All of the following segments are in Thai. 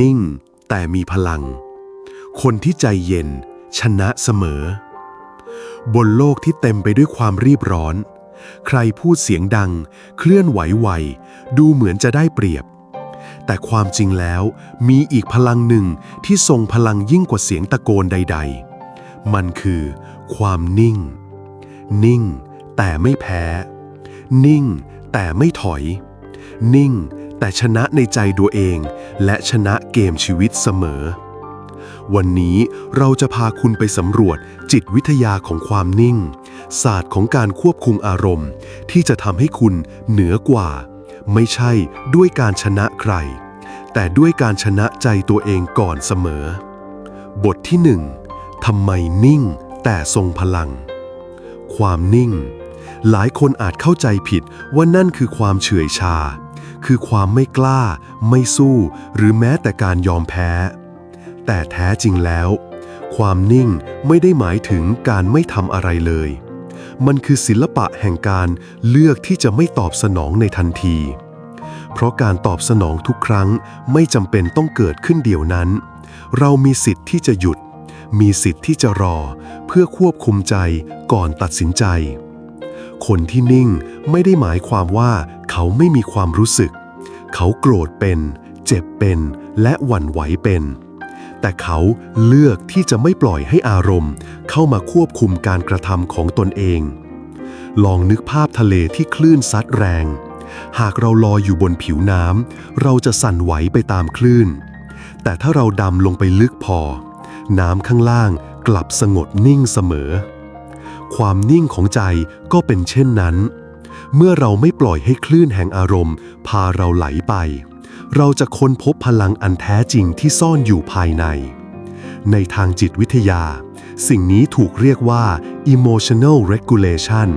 นิ่ง แต่มีพลัง คนที่ใจเย็น ชนะเสมอ บนโลกที่เต็มไปด้วยความรีบร้อน ใครพูดเสียงดัง เคลื่อนไหวไวดูเหมือนจะได้เปรียบ แต่ความจริงแล้วมีอีกพลังหนึ่งที่ทรงพลังยิ่งกว่าเสียงตะโกนใด ๆ มันคือ ความนิ่ง นิ่ง แต่ไม่แพ้ นิ่ง แต่ไม่ถอย นิ่ง แต่ชนะในใจตัวเอง และชนะเกมชีวิตเสมอ วันนี้เราจะพาคุณไปสำรวจจิตวิทยาของความนิ่ง ศาสตร์ของการควบคุมอารมณ์ ที่จะทำให้คุณเหนือกว่า ไม่ใช่ด้วยการชนะใคร แต่ด้วยการชนะใจตัวเองก่อนเสมอ บทที่หนึ่งทำไมนิ่งแต่ทรงพลัง ความนิ่ง หลายคนอาจเข้าใจผิดว่านั่นคือความเฉื่อยชา คือความไม่กล้า ไม่สู้ หรือแม้แต่การยอมแพ้ แต่แท้จริงแล้ว ความนิ่งไม่ได้หมายถึงการไม่ทำอะไรเลย มันคือศิลปะแห่งการเลือกที่จะไม่ตอบสนองในทันที เพราะการตอบสนองทุกครั้งไม่จำเป็นต้องเกิดขึ้นเดียวนั้น เรามีสิทธิ์ที่จะหยุด มีสิทธิ์ที่จะรอ เพื่อควบคุมใจก่อนตัดสินใจ คนที่นิ่งไม่ได้หมายความว่าเขาไม่มีความรู้สึก เขาโกรธเป็น เจ็บเป็น และหวั่นไหวเป็น แต่เขาเลือกที่จะไม่ปล่อยให้อารมณ์ เข้ามาควบคุมการกระทำของตนเอง ลองนึกภาพทะเลที่คลื่นซัดแรง หากเราลอยอยู่บนผิวน้ำเราจะสั่นไหวไปตามคลื่น แต่ถ้าเราดำลงไปลึกพอ น้ำข้างล่างกลับสงบนิ่งเสมอ ความนิ่งของใจก็เป็นเช่นนั้น เมื่อเราไม่ปล่อยให้คลื่นแห่งอารมณ์ พาเราไหลไป เราจะค้นพบพลังอันแท้จริงที่ซ่อนอยู่ภายใน ในทางจิตวิทยา สิ่งนี้ถูกเรียกว่า emotional regulation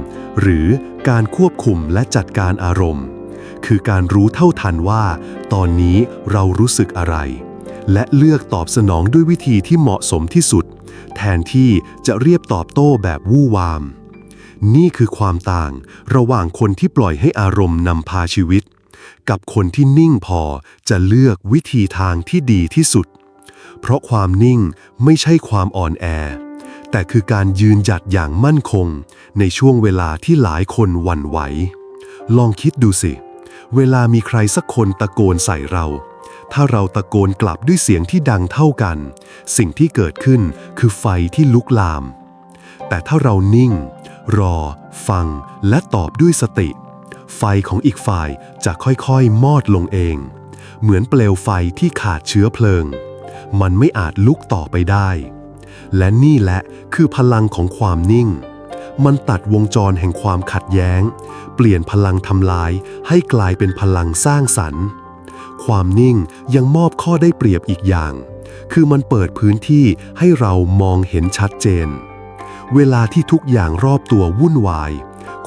หรือการควบคุมและจัดการอารมณ์ คือการรู้เท่าทันว่า ตอนนี้เรารู้สึกอะไร และเลือกตอบสนองด้วยวิธีที่เหมาะสมที่สุด แทนที่จะเรียบตอบโต้แบบวู่วาม นี่คือความต่างระหว่างคนที่ปล่อยให้อารมณ์นำพาชีวิต กับคนที่นิ่งพอจะเลือกวิธีทางที่ดีที่สุด เพราะความนิ่งไม่ใช่ความอ่อนแอ แต่คือการยืนหยัดอย่างมั่นคง ในช่วงเวลาที่หลายคนหวั่นไหว ลองคิดดูสิ เวลามีใครสักคนตะโกนใส่เรา ถ้าเราตะโกนกลับด้วยเสียงที่ดังเท่ากัน สิ่งที่เกิดขึ้นคือไฟที่ลุกลาม แต่ถ้าเรานิ่ง รอ ฟัง และตอบด้วยสติ ไฟของอีกฝ่ายจะค่อยๆ มอดลงเอง เหมือนเปลวไฟที่ขาดเชื้อเพลิง มันไม่อาจลุกต่อไปได้ และนี่แหละคือพลังของความนิ่ง มันตัดวงจรแห่งความขัดแย้ง เปลี่ยนพลังทำลายให้กลายเป็นพลังสร้างสรรค์ ความนิ่งยังมอบข้อได้เปรียบอีกอย่าง คือมันเปิดพื้นที่ให้เรามองเห็นชัดเจน เวลาที่ทุกอย่างรอบตัววุ่นวาย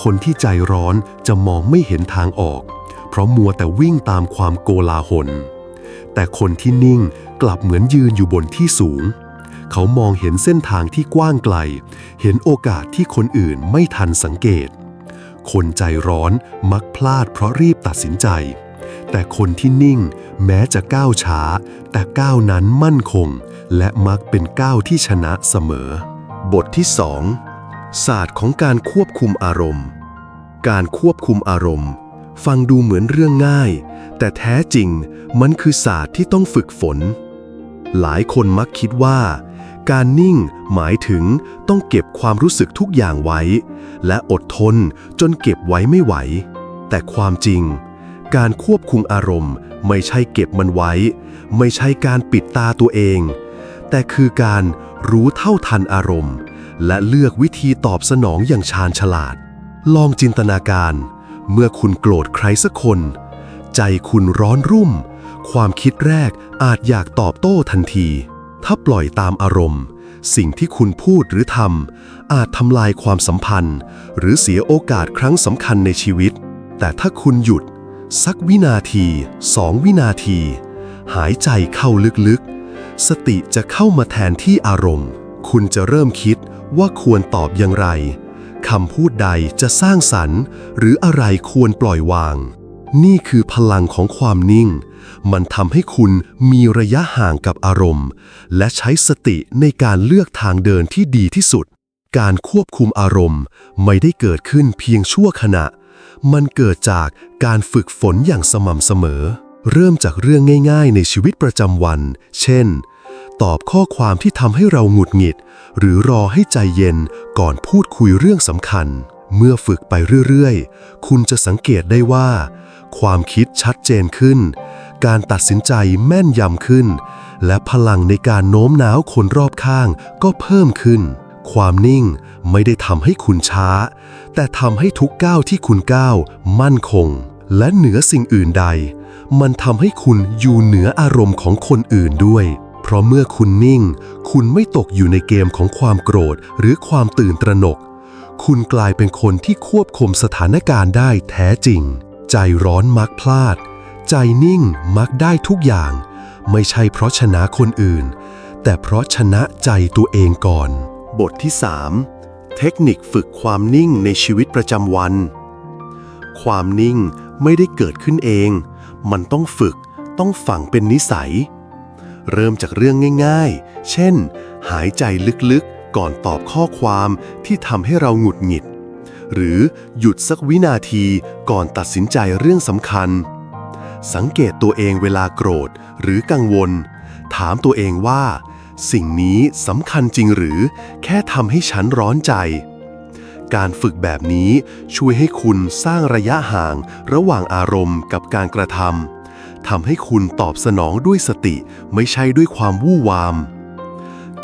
คนที่ใจร้อนจะมองไม่เห็นทางออก เพราะมัวแต่วิ่งตามความโกลาหล แต่คนที่นิ่งกลับเหมือนยืนอยู่บนที่สูง เขามองเห็นเส้นทางที่กว้างไกล เห็นโอกาสที่คนอื่นไม่ทันสังเกต คนใจร้อนมักพลาดเพราะรีบตัดสินใจ แต่คนที่นิ่งแม้จะก้าวช้า แต่ก้าวนั้นมั่นคง และมักเป็นก้าวที่ชนะเสมอ บทที่ 2 ศาสตร์ของการควบคุมอารมณ์ การควบคุมอารมณ์ ฟังดูเหมือนเรื่องง่าย แต่แท้จริงมันคือศาสตร์ที่ต้องฝึกฝน หลายคนมักคิดว่าการนิ่งหมายถึงต้องเก็บความรู้สึกทุกอย่างไว้ และอดทนจนเก็บไว้ไม่ไหว แต่ความจริง การควบคุมอารมณ์ ไม่ใช่เก็บมันไว้ ไม่ใช่การปิดตาตัวเอง แต่คือการรู้เท่าทันอารมณ์ และเลือกวิธีตอบสนองอย่างชาญฉลาด ลองจินตนาการ เมื่อคุณโกรธใครสักคน ใจคุณร้อนรุ่ม ความคิดแรกอาจอยากตอบโต้ทันที ถ้าปล่อยตามอารมณ์ สิ่งที่คุณพูดหรือทำอาจทำลายความสัมพันธ์ หรือเสียโอกาสครั้งสำคัญในชีวิต แต่ถ้าคุณหยุด สักวินาทีสองวินาที หายใจเข้าลึกๆ สติจะเข้ามาแทนที่อารมณ์ คุณจะเริ่มคิดว่าควรตอบอย่างไรคำพูดใดจะสร้างสรรค์ หรืออะไรควรปล่อยวาง นี่คือพลังของความนิ่ง มันทำให้คุณมีระยะห่างกับอารมณ์ และใช้สติในการเลือกทางเดินที่ดีที่สุด การควบคุมอารมณ์ไม่ได้เกิดขึ้นเพียงชั่วขณะ มันเกิดจากการฝึกฝนอย่างสม่ำเสมอ เริ่มจากเรื่องง่ายๆ ในชีวิตประจำวัน เช่น ตอบข้อความที่ทำให้เราหงุดหงิด หรือรอให้ใจเย็นก่อนพูดคุยเรื่องสำคัญ เมื่อฝึกไปเรื่อยๆ คุณจะสังเกตได้ว่า ความคิดชัดเจนขึ้น การตัดสินใจแม่นยำขึ้น และพลังในการโน้มน้าวคนรอบข้างก็เพิ่มขึ้น ความนิ่งไม่ได้ทำให้คุณช้า แต่ทำให้ทุกก้าวที่คุณก้าวมั่นคง และเหนือสิ่งอื่นใด มันทำให้คุณอยู่เหนืออารมณ์ของคนอื่นด้วย เพราะเมื่อคุณนิ่ง คุณไม่ตกอยู่ในเกมของความโกรธ หรือความตื่นตระหนก คุณกลายเป็นคนที่ควบคุมสถานการณ์ได้แท้จริง ใจร้อนมักพลาด ใจนิ่งมักได้ทุกอย่าง ไม่ใช่เพราะชนะคนอื่น แต่เพราะชนะใจตัวเองก่อน บทที่ 3 เทคนิคฝึกความนิ่งในชีวิตประจำวัน ความนิ่งไม่ได้เกิดขึ้นเอง มันต้องฝึก ต้องฝังเป็นนิสัย เริ่มจากเรื่องง่ายๆ เช่น หายใจลึกๆ ก่อนตอบข้อความที่ทำให้เราหงุดหงิด หรือหยุดสักวินาทีก่อนตัดสินใจเรื่องสำคัญ สังเกตตัวเองเวลาโกรธหรือกังวล ถามตัวเองว่า สิ่งนี้สำคัญจริงหรือ แค่ทำให้ฉันร้อนใจ การฝึกแบบนี้ช่วยให้คุณสร้างระยะห่าง ระหว่างอารมณ์กับการกระทำทำให้คุณตอบสนองด้วยสติไม่ใช่ด้วยความวู่วาม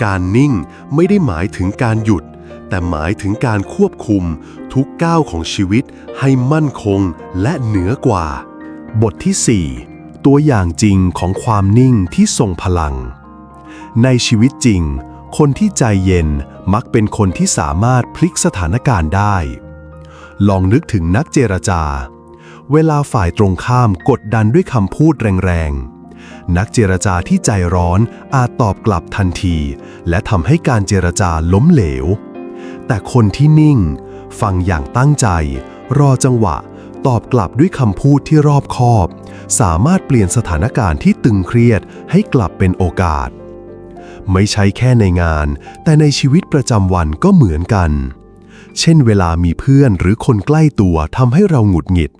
การนิ่งไม่ได้หมายถึงการหยุด แต่หมายถึงการควบคุมทุกก้าวของชีวิตให้มั่นคงและเหนือกว่า บทที่ 4 ตัวอย่างจริงของความนิ่งที่ทรงพลัง ในชีวิตจริง คนที่ใจเย็นมักเป็นคนที่สามารถพลิกสถานการณ์ได้ ลองนึกถึงนักเจรจา เวลาฝ่ายตรงข้ามกดดันด้วยคำพูดแรงๆ นักเจรจาที่ใจร้อนอาจตอบกลับทันที และทำให้การเจรจาล้มเหลว แต่คนที่นิ่ง ฟังอย่างตั้งใจ รอจังหวะตอบกลับด้วยคำพูดที่รอบคอบ สามารถเปลี่ยนสถานการณ์ที่ตึงเครียดให้กลับเป็นโอกาส ไม่ใช่แค่ในงาน แต่ในชีวิตประจำวันก็เหมือนกัน เช่นเวลามีเพื่อนหรือคนใกล้ตัวทำให้เราหงุดหงิด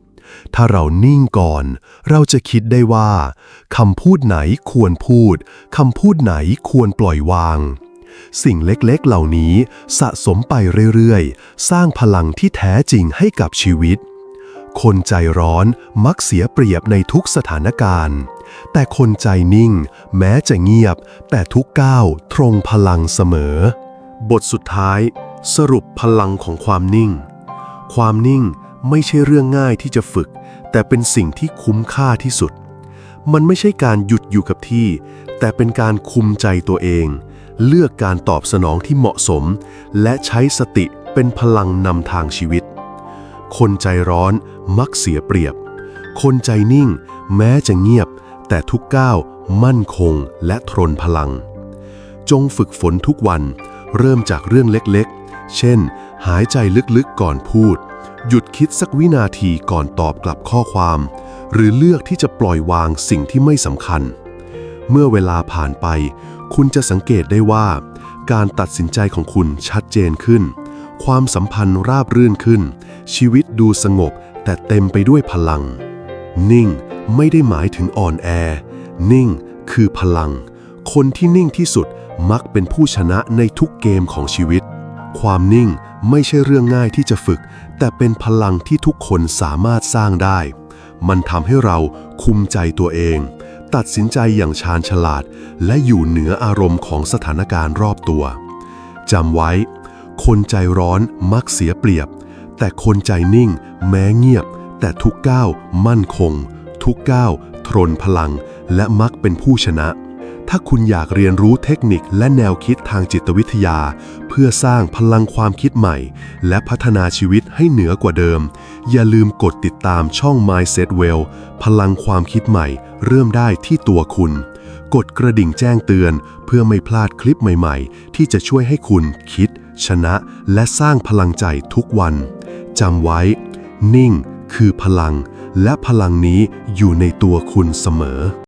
ถ้าเรานิ่งก่อน เราจะคิดได้ว่าคำพูดไหนควรพูดคำพูดไหนควรปล่อยวาง สิ่งเล็กๆเหล่านี้สะสมไปเรื่อยๆ สร้างพลังที่แท้จริงให้กับชีวิต คนใจร้อนมักเสียเปรียบในทุกสถานการณ์ แต่คนใจนิ่ง แม้จะเงียบ แต่ทุกก้าวตรงพลังเสมอ บทสุดท้าย สรุปพลังของความนิ่ง ความนิ่งไม่ใช่เรื่องง่ายที่จะฝึก แต่เป็นสิ่งที่คุ้มค่าที่สุด มันไม่ใช่การหยุดอยู่กับที่ แต่เป็นการคุมใจตัวเอง เลือกการตอบสนองที่เหมาะสม และใช้สติเป็นพลังนำทางชีวิต คนใจร้อนมักเสียเปรียบ คนใจนิ่ง แม้จะเงียบ แต่ทุกก้าวมั่นคงและทนพลัง จงฝึกฝนทุกวัน เริ่มจากเรื่องเล็กๆ เช่น หายใจลึกๆก่อนพูด หยุดคิดสักวินาทีก่อนตอบกลับข้อความ หรือเลือกที่จะปล่อยวางสิ่งที่ไม่สำคัญ เมื่อเวลาผ่านไป คุณจะสังเกตได้ว่า การตัดสินใจของคุณชัดเจนขึ้น ความสัมพันธ์ราบรื่นขึ้น ชีวิตดูสงบแต่เต็มไปด้วยพลัง นิ่ง ไม่ได้หมายถึงอ่อนแอ นิ่งคือพลัง คนที่นิ่งที่สุดมักเป็นผู้ชนะในทุกเกมของชีวิต ความนิ่งไม่ใช่เรื่องง่ายที่จะฝึก แต่เป็นพลังที่ทุกคนสามารถสร้างได้ มันทำให้เราคุมใจตัวเอง ตัดสินใจอย่างชาญฉลาด และอยู่เหนืออารมณ์ของสถานการณ์รอบตัวจำไว้ คนใจร้อนมักเสียเปรียบ แต่คนใจนิ่ง แม้เงียบ แต่ทุกก้าวมั่นคง ทุกก้าวทนพลัง และมักเป็นผู้ชนะ ถ้าคุณอยากเรียนรู้เทคนิคและแนวคิดทางจิตวิทยา เพื่อสร้างพลังความคิดใหม่ และพัฒนาชีวิตให้เหนือกว่าเดิม อย่าลืมกดติดตามช่อง Mindset Well พลังความคิดใหม่ เริ่มได้ที่ตัวคุณ กดกระดิ่งแจ้งเตือน เพื่อไม่พลาดคลิปใหม่ๆ ที่จะช่วยให้คุณคิด ชนะ และสร้างพลังใจทุกวันจำไว้ นิ่งคือพลัง และพลังนี้อยู่ในตัวคุณเสมอ